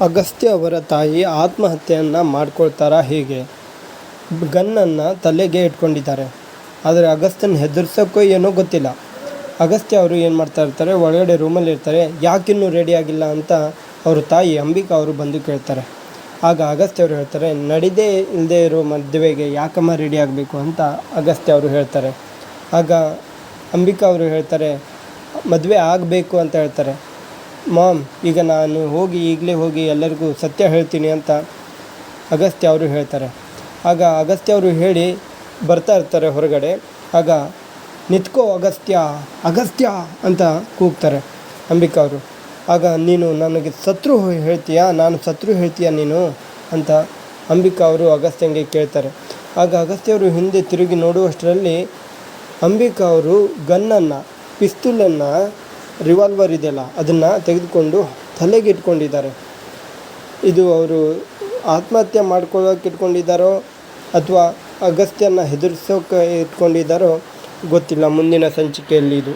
ಅಗಸ್ತ್ಯ ಅವರ ತಾಯಿ ಆತ್ಮಹತ್ಯೆಯನ್ನು ಮಾಡ್ಕೊಳ್ತಾರಾ ಹೀಗೆ. ಗನ್ನನ್ನು ತಲೆಗೆ ಇಟ್ಕೊಂಡಿದ್ದಾರೆ. ಆದರೆ ಅಗಸ್ತ್ಯನ ಹೆದರ್ಸೋಕ್ಕೂ ಏನೋ ಗೊತ್ತಿಲ್ಲ. ಅಗಸ್ತ್ಯ ಅವರು ಏನು ಮಾಡ್ತಾ ಇರ್ತಾರೆ? ಒಳಗಡೆ ರೂಮಲ್ಲಿ ಇರ್ತಾರೆ. ಯಾಕಿನ್ನೂ ರೆಡಿ ಆಗಿಲ್ಲ ಅಂತ ಅವ್ರ ತಾಯಿ ಅಂಬಿಕಾ ಅವರು ಬಂದು ಕೇಳ್ತಾರೆ. ಆಗ ಅಗಸ್ತ್ಯ ಅವರು ಹೇಳ್ತಾರೆ, ನಡಿದೇ ಇಲ್ಲದೆ ಇರೋ ಮದುವೆಗೆ ಯಾಕಮ್ಮ ರೆಡಿ ಆಗಬೇಕು? ಅಂತ ಅಗಸ್ತ್ಯ ಅವರು ಹೇಳ್ತಾರೆ. ಆಗ ಅಂಬಿಕಾ ಅವರು ಹೇಳ್ತಾರೆ, ಮದುವೆ ಆಗಬೇಕು ಅಂತ ಹೇಳ್ತಾರೆ. ಮಾಮ್, ಈಗ ನಾನು ಹೋಗಿ ಈಗಲೇ ಹೋಗಿ ಎಲ್ಲರಿಗೂ ಸತ್ಯ ಹೇಳ್ತೀನಿ ಅಂತ ಅಗಸ್ತ್ಯ ಅವರು ಹೇಳ್ತಾರೆ. ಆಗ ಅಗಸ್ತ್ಯ ಅವರು ಹೇಳಿ ಬರ್ತಾ ಇರ್ತಾರೆ ಹೊರಗಡೆ. ಆಗ ನಿತ್ಕೋ ಅಗಸ್ತ್ಯ ಅಗಸ್ತ್ಯ ಅಂತ ಕೂಗ್ತಾರೆ ಅಂಬಿಕಾ ಅವರು. ಆಗ ನೀನು ನನಗೆ ಶತ್ರು ಹೇಳ್ತೀಯಾ, ನಾನು ಶತ್ರು ಹೇಳ್ತೀಯಾ ನೀನು ಅಂತ ಅಂಬಿಕಾ ಅವರು ಅಗಸ್ತ್ಯಂಗೆ ಕೇಳ್ತಾರೆ. ಆಗ ಅಗಸ್ತ್ಯ ಅವರು ಹಿಂದೆ ತಿರುಗಿ ನೋಡುವಷ್ಟರಲ್ಲಿ ಅಂಬಿಕಾ ಅವರು ಗನ್ನನ್ನು, ಪಿಸ್ತೂಲನ್ನು ರಿವಾಲ್ವರ್ ಇದೆಯಲ್ಲ, ಅದನ್ನು ತೆಗೆದುಕೊಂಡು ತಲೆಗೆ ಇಟ್ಕೊಂಡಿದ್ದಾರೆ. ಇದು ಅವರು ಆತ್ಮಹತ್ಯೆ ಮಾಡ್ಕೊಳ್ಳೋಕೆ ಇಟ್ಕೊಂಡಿದ್ದಾರೋ ಅಥವಾ ಅಗಸ್ತ್ಯನ ಹೆದರಿಸೋಕೆ ಇಟ್ಕೊಂಡಿದ್ದಾರೋ ಗೊತ್ತಿಲ್ಲ, ಮುಂದಿನ ಸಂಚಿಕೆಯಲ್ಲಿ ಇದು.